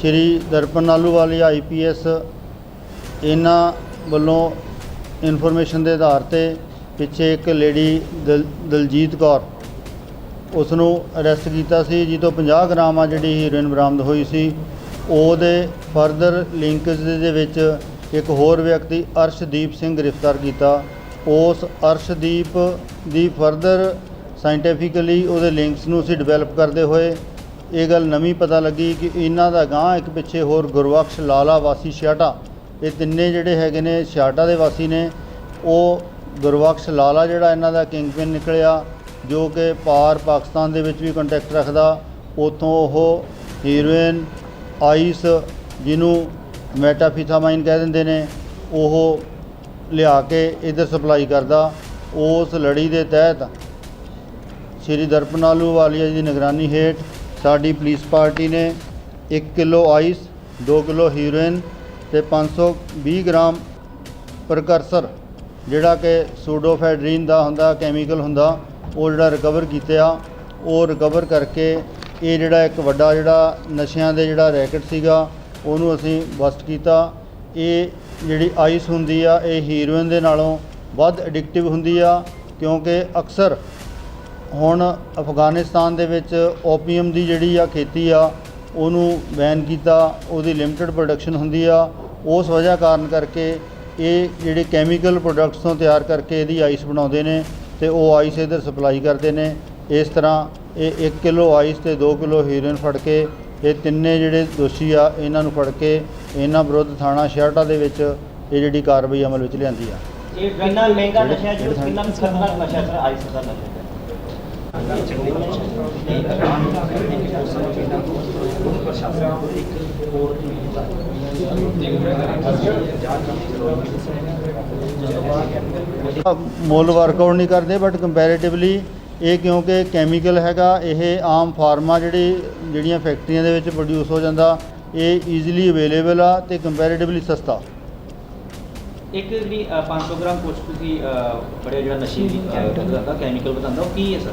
ਸ਼੍ਰੀ Darpan Ahluwalia IPS ਇਹਨਾਂ ਵੱਲੋਂ information ਦੇ ਆਧਾਰ ਤੇ ਪਿੱਛੇ ਇੱਕ ਲੇਡੀ ਦਲ, ਦਲਜੀਤ ਕੌਰ ਉਸ ਨੂੰ ਅਰੈਸਟ ਕੀਤਾ ਸੀ ਜਿਸ ਤੋਂ 50 ਗ੍ਰਾਮ ਆ ਜਿਹੜੀ ਹੀਰੋਇਨ ਬਰਾਮਦ ਹੋਈ ਸੀ। ਉਹਦੇ ਫਰਦਰ ਲਿੰਕਸ ਦੇ ਵਿੱਚ ਇੱਕ ਹੋਰ ਵਿਅਕਤੀ ਅਰਸ਼ਦੀਪ ਸਿੰਘ ਗ੍ਰਿਫਤਾਰ ਕੀਤਾ। ਉਸ ਅਰਸ਼ਦੀਪ ਦੀ ਫਰਦਰ ਸਾਇੰਟੀਫਿਕਲੀ ਉਹਦੇ ਲਿੰਕਸ ਨੂੰ ਅਸੀਂ ਡਿਵੈਲਪ ਕਰਦੇ ਹੋਏ ਇਹ ਗੱਲ ਨਵੀਂ ਪਤਾ ਲੱਗੀ ਕਿ ਇਹਨਾਂ ਦਾ ਗਾਂ ਇੱਕ ਪਿੱਛੇ ਹੋਰ ਗੁਰਬਖਸ਼ ਲਾਲਾ ਵਾਸੀ ਛਿਆਟਾ ਇਹ ਤਿੰਨੇ ਜਿਹੜੇ ਹੈਗੇ ਨੇ ਛਿਆਟਾ ਦੇ ਵਾਸੀ ਨੇ। ਉਹ ਗੁਰਬਖਸ਼ ਲਾਲਾ ਜਿਹੜਾ ਇਹਨਾਂ ਦਾ ਕਿੰਗਪਿਨ ਨਿਕਲਿਆ, ਜੋ ਕਿ ਪਾਰ ਪਾਕਿਸਤਾਨ ਦੇ ਵਿੱਚ ਵੀ ਕੰਟੈਕਟ ਰੱਖਦਾ। ਉਥੋਂ ਉਹ ਹੀਰੋਇਨ ਆਈਸ ਜਿਹਨੂੰ ਮੈਟਾਫੀਥਾਮਾਈਨ ਕਹਿ ਦਿੰਦੇ ਨੇ, ਉਹ ਲਿਆ ਕੇ ਇਧਰ ਸਪਲਾਈ ਕਰਦਾ। ਉਸ ਲੜੀ ਦੇ ਤਹਿਤ ਸ਼੍ਰੀ ਦਰਪਨਾਲੂ ਵਾਲੀਆ ਜੀ ਦੀ ਨਿਗਰਾਨੀ ਹੇਠ ਸਾਡੀ ਪੁਲਿਸ ਪਾਰਟੀ ਨੇ 1 ਕਿਲੋ ਆਈਸ 2 ਕਿਲੋ ਹੀਰੋਇਨ ਤੇ 520 ਗ੍ਰਾਮ ਪ੍ਰਕਰਸਰ, ਜਿਹੜਾ ਕਿ ਸੂਡੋਫੈਡਰੀਨ ਦਾ ਹੁੰਦਾ, ਕੈਮੀਕਲ ਹੁੰਦਾ, ਉਹ ਜਿਹੜਾ ਰਿਕਵਰ ਕੀਤਾ ਉਹ ਰਿਕਵਰ ਕਰਕੇ ਇਹ ਜਿਹੜਾ ਇੱਕ ਵੱਡਾ ਜਿਹੜਾ ਨਸ਼ਿਆਂ ਦੇ ਜਿਹੜਾ ਰੈਕਟ ਸੀਗਾ, ਉਹਨੂੰ ਅਸੀਂ ਬਸਟ ਕੀਤਾ। ਇਹ ਜਿਹੜੀ ਆਈਸ ਹੁੰਦੀ ਆ, ਇਹ ਹੀਰੋਇਨ ਦੇ ਨਾਲੋਂ ਵੱਧ ਐਡਿਕਟਿਵ ਹੁੰਦੀ ਆ, ਕਿਉਂਕਿ ਅਕਸਰ ਹੁਣ ਅਫਗਾਨਿਸਤਾਨ ਦੇ ਵਿੱਚ ਓਪੀਅਮ ਦੀ ਜਿਹੜੀ ਆ ਖੇਤੀ ਆ ਉਹਨੂੰ ਬੈਨ ਕੀਤਾ ਉਹਦੀ ਲਿਮਟਿਡ ਪ੍ਰੋਡਕਸ਼ਨ ਹੁੰਦੀ ਆ। ਉਸ ਵਜ੍ਹਾ ਕਾਰਨ ਕਰਕੇ ਇਹ ਜਿਹੜੇ ਕੈਮੀਕਲ ਪ੍ਰੋਡਕਟਸ ਤੋਂ ਤਿਆਰ ਕਰਕੇ ਇਹਦੀ ਆਈਸ ਬਣਾਉਂਦੇ ਨੇ ਤੇ ਉਹ ਆਈਸ ਇਧਰ ਸਪਲਾਈ ਕਰਦੇ ਨੇ। ਇਸ ਤਰ੍ਹਾਂ ਇਹ 1 ਕਿਲੋ ਆਈਸ ਤੇ 2 ਕਿਲੋ ਹੀਰੋਇਨ ਫੜ ਕੇ ਇਹ ਤਿੰਨੇ ਜਿਹੜੇ ਦੋਸ਼ੀ ਆ ਇਹਨਾਂ ਨੂੰ ਫੜ ਕੇ ਇਹਨਾਂ ਵਿਰੁੱਧ ਥਾਣਾ ਸ਼ਹਿਰਟਾ ਦੇ ਵਿੱਚ ਇਹ ਜਿਹੜੀ ਕਾਰਵਾਈ ਅਮਲ ਵਿੱਚ ਲਿਆਂਦੀ ਆ। ਇਹ ਕਿੰਨਾ ਮਹਿੰਗਾ ਨਸ਼ਾ ਜੋ ਕਿੰਨਾ ਖਤਰਨਾਕ ਨਸ਼ਾ ਸਰ ਆਈਸ ਦਾ ਨਸ਼ਾ। ਮੁੱਲ ਵਰਕਆਊਟ ਨਹੀਂ ਕਰਦੇ ਬਟ ਕੰਪੈਰੀਟਿਵਲੀ ਇਹ ਕਿਉਂਕਿ ਕੈਮੀਕਲ ਹੈਗਾ, ਇਹ ਆਮ ਫਾਰਮਾ ਜਿਹੜੀ, ਜਿਹੜੀਆਂ ਫੈਕਟਰੀਆਂ ਦੇ ਵਿੱਚ ਪ੍ਰੋਡਿਊਸ ਹੋ ਜਾਂਦਾ, ਇਹ ਈਜ਼ੀਲੀ ਅਵੇਲੇਬਲ ਆ ਤੇ ਕੰਪੈਰੀਟਿਵਲੀ ਸਸਤਾ। ਇੱਕ ਜਿਹੜੀ 500 ਗ੍ਰਾਮ ਕੁਝ ਤੁਸੀਂ ਬੜੇ ਜਿਹੜਾ ਨਸ਼ੇ ਦੀ ਦਾ ਕੈਮੀਕਲ ਬਤਾਉਂਦਾ ਉਹ ਕੀ ਹੈ ਸਰ?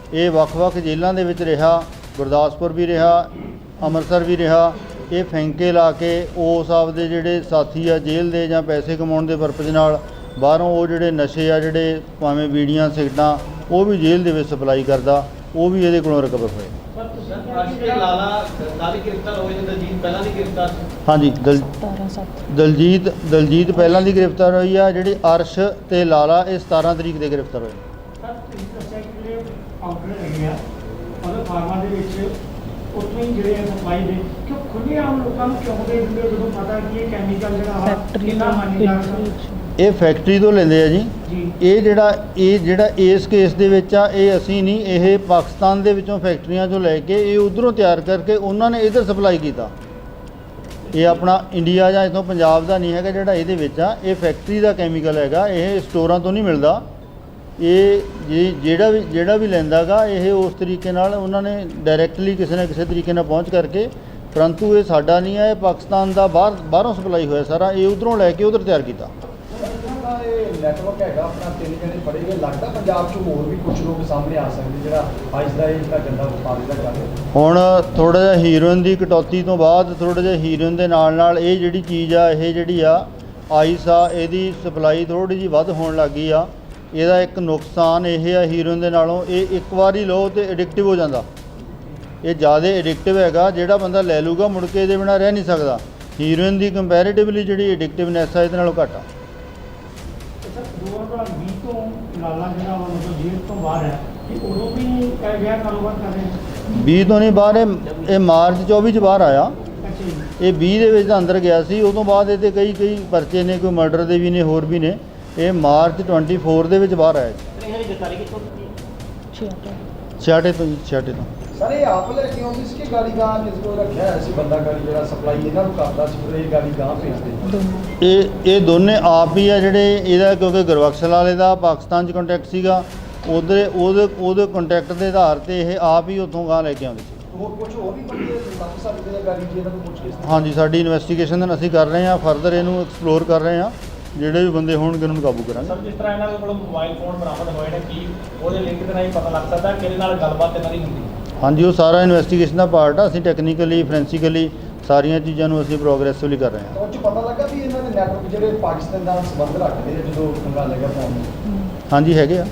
ਇਹ ਵੱਖ-ਵੱਖ ਜੇਲ੍ਹਾਂ ਦੇ ਵਿੱਚ ਰਿਹਾ ਗੁਰਦਾਸਪੁਰ ਵੀ ਰਿਹਾ ਅੰਮ੍ਰਿਤਸਰ ਵੀ ਰਿਹਾ। ਇਹ ਫੈਂਕੇ ਲਾ ਕੇ ਉਸ ਆਪਦੇ ਜਿਹੜੇ ਸਾਥੀ ਆ ਜੇਲ੍ਹ ਦੇ ਜਾਂ ਪੈਸੇ ਕਮਾਉਣ ਦੇ ਪਰਪਸ ਨਾਲ ਬਾਹਰੋਂ ਉਹ ਜਿਹੜੇ ਨਸ਼ੇ ਆ ਜਿਹੜੇ ਭਾਵੇਂ ਬੀੜੀਆਂ ਸਿਗਰਟਾਂ ਉਹ ਵੀ ਜੇਲ੍ਹ ਦੇ ਵਿੱਚ ਸਪਲਾਈ ਕਰਦਾ ਉਹ ਵੀ ਇਹਦੇ ਕੋਲੋਂ ਰਿਕਵਰ ਹੋਏ। ਲਾਲਾ ਨਾਲ ਗ੍ਰਿਫਤਾਰ ਹੋਏ ਤੇ ਦਲਜੀਤ ਪਹਿਲਾਂ ਦੀ ਗ੍ਰਿਫਤਾਰ ਹਾਂਜੀ ਦਲ 17 7 ਦਲਜੀਤ ਦਲਜੀਤ ਪਹਿਲਾਂ ਦੀ ਗ੍ਰਿਫਤਾਰ ਹੋਈ ਆ ਜਿਹੜੀ ਅਰਸ਼ ਤੇ ਲਾਲਾ ਇਹ 17 ਤਰੀਕ ਦੇ ਗ੍ਰਿਫਤਾਰ ਹੋਏ ਫਾਰਮਾਂ ਦੇ ਵਿੱਚ ਉੱਥੋਂ ਹੀ ਜਿਹੜੇ ਸਪਲਾਈ ਦੇ ਕਿਉਂ ਖੁੱਲੇ ਆਮ ਲੋਕਾਂ ਨੂੰ ਕਿਉਂ ਦੇ ਦਿੰਦੇ ਹੋ ਜਦੋਂ ਪਤਾ ਕਿ ਇਹ ਕੈਮੀਕਲ ਜਿਹੜਾ ਫੈਕਟਰੀ ਕਿੰਨਾ ਹਾਨੀਕਾਰਕ ਆ? ਇਹ ਫੈਕਟਰੀ ਤੋਂ ਲੈਂਦੇ ਆ ਜੀ। ਜੀ। ਇਹ ਜਿਹੜਾ ਇਹ ਜਿਹੜਾ ਇਸ ਕੇਸ ਦੇ ਵਿੱਚ ਆ ਇਹ ਅਸੀਂ ਨਹੀਂ ਇਹ ਪਾਕਿਸਤਾਨ ਦੇ ਵਿੱਚੋਂ ਫੈਕਟਰੀਆਂ ਚੋਂ ਲੈ ਕੇ ਇਹ ਉਧਰੋਂ ਤਿਆਰ ਕਰਕੇ ਉਹਨਾਂ ਨੇ ਇਧਰ ਸਪਲਾਈ ਕੀਤਾ। ਇਹ ਆਪਣਾ ਇੰਡੀਆ ਜਾਂ ਇਥੋਂ ਪੰਜਾਬ ਦਾ ਨਹੀਂ ਹੈਗਾ ਜਿਹੜਾ ਇਹਦੇ ਵਿੱਚ ਆ ਇਹ ਫੈਕਟਰੀ ਦਾ ਕੈਮੀਕਲ ਹੈਗਾ ਇਹ ਸਟੋਰਾਂ ਤੋਂ ਨਹੀਂ ਮਿਲਦਾ। ਇਹ ਜੇ- ਜਿਹੜਾ ਵੀ ਜਿਹੜਾ ਵੀ ਲੈਂਦਾਗਾ ਇਹ ਉਸ ਤਰੀਕੇ ਨਾਲ ਉਹਨਾਂ ਨੇ ਡਾਇਰੈਕਟਲੀ ਕਿਸੇ ਨਾ ਕਿਸੇ ਤਰੀਕੇ ਨਾਲ ਪਹੁੰਚ ਕਰਕੇ ਪਰੰਤੂ ਇਹ ਸਾਡਾ ਨਹੀਂ ਹੈ ਇਹ ਪਾਕਿਸਤਾਨ ਦਾ ਬਾਹਰ ਬਾਹਰੋਂ ਸਪਲਾਈ ਹੋਇਆ ਸਾਰਾ ਇਹ ਉਧਰੋਂ ਲੈ ਕੇ ਉਧਰ ਤਿਆਰ ਕੀਤਾ। ਇਹਨਾਂ ਦਾ ਇਹ ਨੈਟਵਰਕ ਹੈਗਾ ਆਪਣਾ ਤਿੰਨ ਜਣੇ ਫੜੇ ਗਏ। ਲੱਗਦਾ ਪੰਜਾਬ 'ਚ ਹੋਰ ਵੀ ਕੁਝ ਲੋਕ ਸਾਹਮਣੇ ਆ ਸਕਦੇ ਜਿਹੜਾ ਅੱਜ ਦਾ ਇਹ ਜਿਹੜਾ ਗੰਦਾ ਵਪਾਰੀ ਦਾ ਕਰ ਰਿਹਾ ਹੁਣ ਥੋੜਾ ਜਿਹਾ ਹੀਰੋਇਨ ਦੀ ਕਟੌਤੀ ਤੋਂ ਬਾਅਦ ਥੋੜਾ ਜਿਹਾ ਹੀਰੋਇਨ ਦੇ ਨਾਲ ਨਾਲ ਇਹ ਜਿਹੜੀ ਚੀਜ਼ ਆ ਇਹ ਜਿਹੜੀ ਆ ਆਈਸ ਆ ਇਹਦੀ ਸਪਲਾਈ ਥੋੜੀ ਜਿਹੀ ਵੱਧ ਹੋਣ ਲੱਗੀ ਆ। ਇਹਦਾ ਇੱਕ ਨੁਕਸਾਨ ਇਹ ਆ ਹੀਰੋਇਨ ਦੇ ਨਾਲੋਂ ਇਹ ਇੱਕ ਵਾਰੀ ਲਓ ਤੇ ਐਡਿਕਟਿਵ ਹੋ ਜਾਂਦਾ। ਇਹ ਜ਼ਿਆਦਾ ਐਡਿਕਟਿਵ ਹੈਗਾ ਜਿਹੜਾ ਬੰਦਾ ਲੈ ਲੂਗਾ ਮੁੜ ਕੇ ਇਹਦੇ ਬਿਨਾਂ ਰਹਿ ਨਹੀਂ ਸਕਦਾ। ਹੀਰੋਇਨ ਦੀ ਕੰਪੈਰੀਟਿਵਲੀ ਜਿਹੜੀ ਐਡਿਕਟਿਵਨੈਸ ਆ ਇਹਦੇ ਨਾਲੋਂ ਘੱਟ ਆ। ਅੱਛਾ 2020 ਤੋਂ ਲਾਲਾ ਜਿਹੜਾ ਵਾ ਮਤਲਬ ਜੇਲ੍ਹ ਤੋਂ ਬਾਹਰ ਹੈ ਕਿ ਉਦੋਂ ਵੀ ਇਹ ਜਿਹਾ ਕਾਰੋਬਾਰ ਕਰ ਰਹੇ ਨੇ 20 ਤੋਂ ਨਹੀਂ ਬਾਹਰ ਇਹ ਮਾਰਚ 24 ਚ ਬਾਹਰ ਆਇਆ। ਇਹ 20 ਦੇ ਵਿੱਚ ਅੰਦਰ ਗਿਆ ਸੀ ਉਦੋਂ ਬਾਅਦ ਇਹਦੇ ਕਈ ਕਈ ਪਰਚੇ ਨੇ ਕੋਈ ਮਰਡਰ ਦੇ ਵੀ ਨੇ ਹੋਰ ਵੀ ਨੇ। ਇਹ ਮਾਰਚ 24 ਦੇ ਵਿੱਚ ਬਾਹਰ ਆਇਆ ਜੀ। ਇਹਨਾਂ ਦੀ ਗ੍ਰਿਫਤਾਰੀ ਕਿੱਥੋਂ ਕੀਤੀ? ਹੈ? ਛਿਆਟੇ ਤੋਂ ਜੀ ਛਿਆਟੇ ਤੋਂ। ਸਰ ਇਹ ਆਪ ਲੈ ਕੇ ਆਉਂਦੇ ਸੀ ਕਿ ਗਾੜੀ ਗਾਂ ਕਿਸ ਕੋਲ ਰੱਖਿਆ ਹੋਇਆ ਸੀ ਬੰਦਾ ਗਾੜੀ ਜਿਹੜਾ ਸਪਲਾਈ ਇਹਨਾਂ ਨੂੰ ਕਰਦਾ ਸੀ ਫਿਰ ਇਹ ਗਾੜੀ ਗਾਂ ਭੇਜਦੇ ਇਹ ਇਹ ਦੋਨੇ ਆਪ ਹੀ ਆ ਜਿਹੜੇ ਇਹਦਾ ਕਿਉਂਕਿ ਗੁਰਬਖਸ਼ ਵਾਲੇ ਦਾ ਪਾਕਿਸਤਾਨ 'ਚ ਕੰਟੈਕਟ ਸੀਗਾ ਉਹਦੇ ਉਹਦੇ ਉਹਦੇ ਕੰਟੈਕਟ ਦੇ ਆਧਾਰ ਤੇ ਇਹ ਆਪ ਹੀ ਉੱਥੋਂ ਗਾਂ ਲੈ ਕੇ ਆਉਂਦੇ ਸੀ। ਹੋਰ ਕੁਝ ਹੋਰ ਵੀ ਬੰਦੇ ਲੱਗ ਸਕਦੇ ਆ ਗਾੜੀ ਜੀ ਇਹਨਾਂ ਨੂੰ ਪੁੱਛ ਕੇ ਹਾਂਜੀ ਸਾਡੀ ਇਨਵੈਸਟੀਗੇਸ਼ਨ ਅਸੀਂ ਕਰ ਰਹੇ ਹਾਂ ਫਰਦਰ ਇਹਨੂੰ ਐਕਸਪਲੋਰ ਕਰ ਰਹੇ ਹਾਂ। ਜਿਹੜੇ ਵੀ ਬੰਦੇ ਹੋਣਗੇ ਉਹਨਾਂ ਨੂੰ ਕਾਬੂ ਕਰਾਂਗੇ। ਸਰ ਜਿਸ ਤਰ੍ਹਾਂ ਇਹਨਾਂ ਦੇ ਕੋਲ ਮੋਬਾਈਲ ਫੋਨ ਬਰਾਮਦ ਹੋਏ ਨੇ ਕੀ ਉਹਦੇ ਲਿੰਕ ਦੇ ਨਾਲ ਹੀ ਪਤਾ ਲੱਗ ਸਕਦਾ ਕਿ ਇਹਦੇ ਨਾਲ ਗੱਲਬਾਤ ਇਹਨਾਂ ਦੀ ਹੁੰਦੀ? ਹਾਂਜੀ ਉਹ ਸਾਰਾ ਇਨਵੈਸਟੀਗੇਸ਼ਨ ਦਾ ਪਾਰਟ ਆ। ਅਸੀਂ ਟੈਕਨੀਕਲੀ ਫੋਰੈਂਸਿਕਲੀ ਸਾਰੀਆਂ ਚੀਜ਼ਾਂ ਨੂੰ ਅਸੀਂ ਪ੍ਰੋਗਰੈਸਿਵਲੀ ਕਰ ਰਹੇ ਹਾਂ। ਉਹ 'ਚ ਪਤਾ ਲੱਗਾ ਵੀ ਇਹਨਾਂ ਦੇ ਨੈਟਵਰਕ ਜਿਹੜੇ ਪਾਕਿਸਤਾਨ ਨਾਲ ਸੰਬੰਧ ਰੱਖਦੇ ਆ ਜਦੋਂ ਕੰਗਾ ਲੱਗਿਆ ਫੋਨ ਨੂੰ? ਹਾਂਜੀ ਹੈਗੇ ਆ।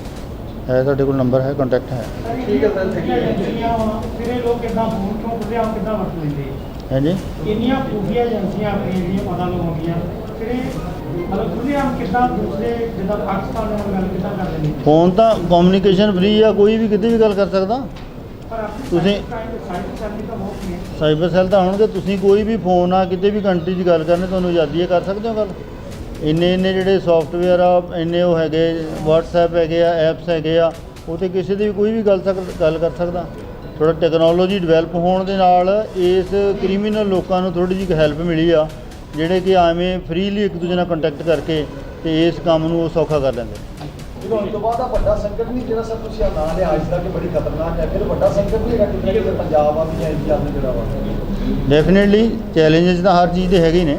ਹੈ ਤੁਹਾਡੇ ਕੋਲ ਨੰਬਰ ਹੈ ਕੰਟੈਕਟ ਹੈ। ਠੀਕ ਹੈ ਸਰ. ਏਜੰਸੀਆਂ ਵਾਂ, ਫਿਰ ਇਹ ਲੋਕ ਕਿੱਦਾਂ ਫੋਨ ਕਿਉਂ ਖੁੱਲੇ ਆਪ ਕਿੱਦਾਂ ਵਰਤ ਲੈਂਦੇ ਹਾਂਜੀ। ਇੰਨੀਆਂ ਖੂਬੀਆਂ ਏਜੰਸੀਆਂ ਆਪਣੀਆਂ ਜਿਹੜੀਆਂ ਪਤਾ ਲਗਾਉਂਦੀਆਂ ਫਿਰ ਇਹ ਮਤਲਬ ਖੁੱਲੇ ਆਮ ਕਿੱਦਾਂ ਦੂਸਰੇ ਜਿੱਦਾਂ ਪਾਕਿਸਤਾਨ ਨਾਲ ਗੱਲ ਕਿੱਦਾਂ ਕਰ ਲੈਂਦੇ ਫੋਨ ਤਾਂ ਕਮਿਊਨੀਕੇਸ਼ਨ ਫ੍ਰੀ ਆ ਕੋਈ ਵੀ ਕਿਤੇ ਵੀ ਗੱਲ ਕਰ ਸਕਦਾ। ਪਰ ਆਪਣੀ ਤੁਸੀਂ- ਤਾਂ ਬਹੁਤ ਸਾਈਬਰ ਸੈੱਲ ਤਾਂ ਹੋਣਗੇ ਤੁਸੀਂ ਕੋਈ ਵੀ ਫੋਨ ਆ ਕਿਤੇ ਵੀ ਕੰਟਰੀ 'ਚ ਗੱਲ ਕਰਨੀ ਤੁਹਾਨੂੰ ਆਜ਼ਾਦੀ ਹੈ ਕਰ ਸਕਦੇ ਹੋ ਗੱਲ। ਇੰਨੇ ਇੰਨੇ ਜਿਹੜੇ ਸੌਫਟਵੇਅਰ ਆ ਇੰਨੇ ਉਹ ਹੈਗੇ WhatsApp ਹੈਗੇ ਆ ਐਪਸ ਹੈਗੇ ਆ ਉਹ ਤੇ ਕਿਸੇ ਦੀ ਵੀ ਕੋਈ ਵੀ ਗੱਲ ਸਕ ਗੱਲ ਕਰ ਸਕਦਾ। ਥੋੜਾ ਟੈਕਨੋਲੋਜੀ ਡਿਵੈਲਪ ਹੋਣ ਦੇ ਨਾਲ ਇਸ ਕ੍ਰਿਮੀਨਲ ਲੋਕਾਂ ਨੂੰ ਥੋੜੀ ਜਿਹੀ ਹੈਲਪ ਮਿਲੀ ਆ। ਜਿਹੜੇ ਕਿ ਐਵੇਂ ਫ੍ਰੀਲੀ ਇੱਕ ਦੂਜੇ ਨਾਲ ਕੰਟੈਕਟ ਕਰਕੇ ਤੇ ਇਸ ਕੰਮ ਨੂੰ ਉਹ ਸੌਖਾ ਕਰ ਲੈਂਦੇ ਜਦੋਂ ਉਸ ਤੋਂ ਬਾਅਦ ਆ ਵੱਡਾ ਸੰਕਟ ਨਹੀਂ ਜਿਹੜਾ ਸਰ ਤੁਸੀਂ ਆ ਨਾਂ ਲਿਆ ਅੱਜ ਦਾ ਕਿ ਬੜੀ ਖਤਰਨਾਕ ਹੈ। ਫਿਰ ਵੱਡਾ ਸੰਕਟ ਨਹੀਂ ਹੈਗਾ ਕਿ ਪੰਜਾਬ ਆ ਵੀ ਇੰਡੀਆ ਦਾ ਜਿਹੜਾ ਵਾ। ਡੈਫੀਨਿਟਲੀ ਚੈਲੰਜਸ ਤਾਂ ਹਰ ਚੀਜ਼ ਦੇ ਹੈਗੇ ਹੀ ਨੇ।